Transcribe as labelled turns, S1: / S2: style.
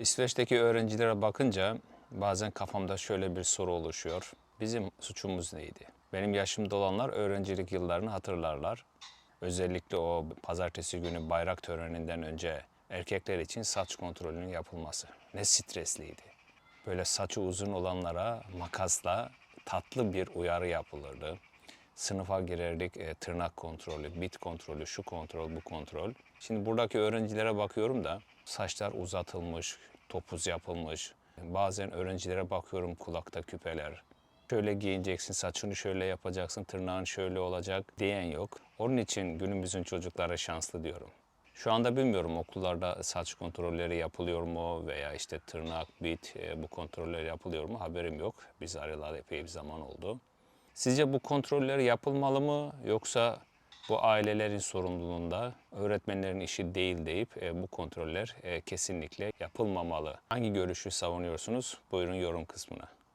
S1: İsveç'teki öğrencilere bakınca bazen kafamda şöyle bir soru oluşuyor. Bizim suçumuz neydi? Benim yaşımda olanlar öğrencilik yıllarını hatırlarlar. Özellikle o pazartesi günü bayrak töreninden önce erkekler için saç kontrolünün yapılması. Ne stresliydi. Böyle saçı uzun olanlara makasla tatlı bir uyarı yapılırdı. Sınıfa girerdik e, tırnak kontrolü, bit kontrolü, şu kontrol, bu kontrol. Şimdi buradaki öğrencilere bakıyorum da saçlar uzatılmış, topuz yapılmış. Bazen öğrencilere bakıyorum kulakta küpeler. Şöyle giyineceksin, saçını şöyle yapacaksın, tırnağın şöyle olacak diyen yok. Onun için günümüzün çocukları şanslı diyorum. Şu anda bilmiyorum okullarda saç kontrolleri yapılıyor mu veya işte tırnak, bit e, bu kontroller yapılıyor mu haberim yok. Biz ayrılalı epey bir zaman oldu. Sizce bu kontroller yapılmalı mı yoksa bu ailelerin sorumluluğunda öğretmenlerin işi değil deyip e, bu kontroller e, kesinlikle yapılmamalı. Hangi görüşü savunuyorsunuz? Buyurun yorum kısmına.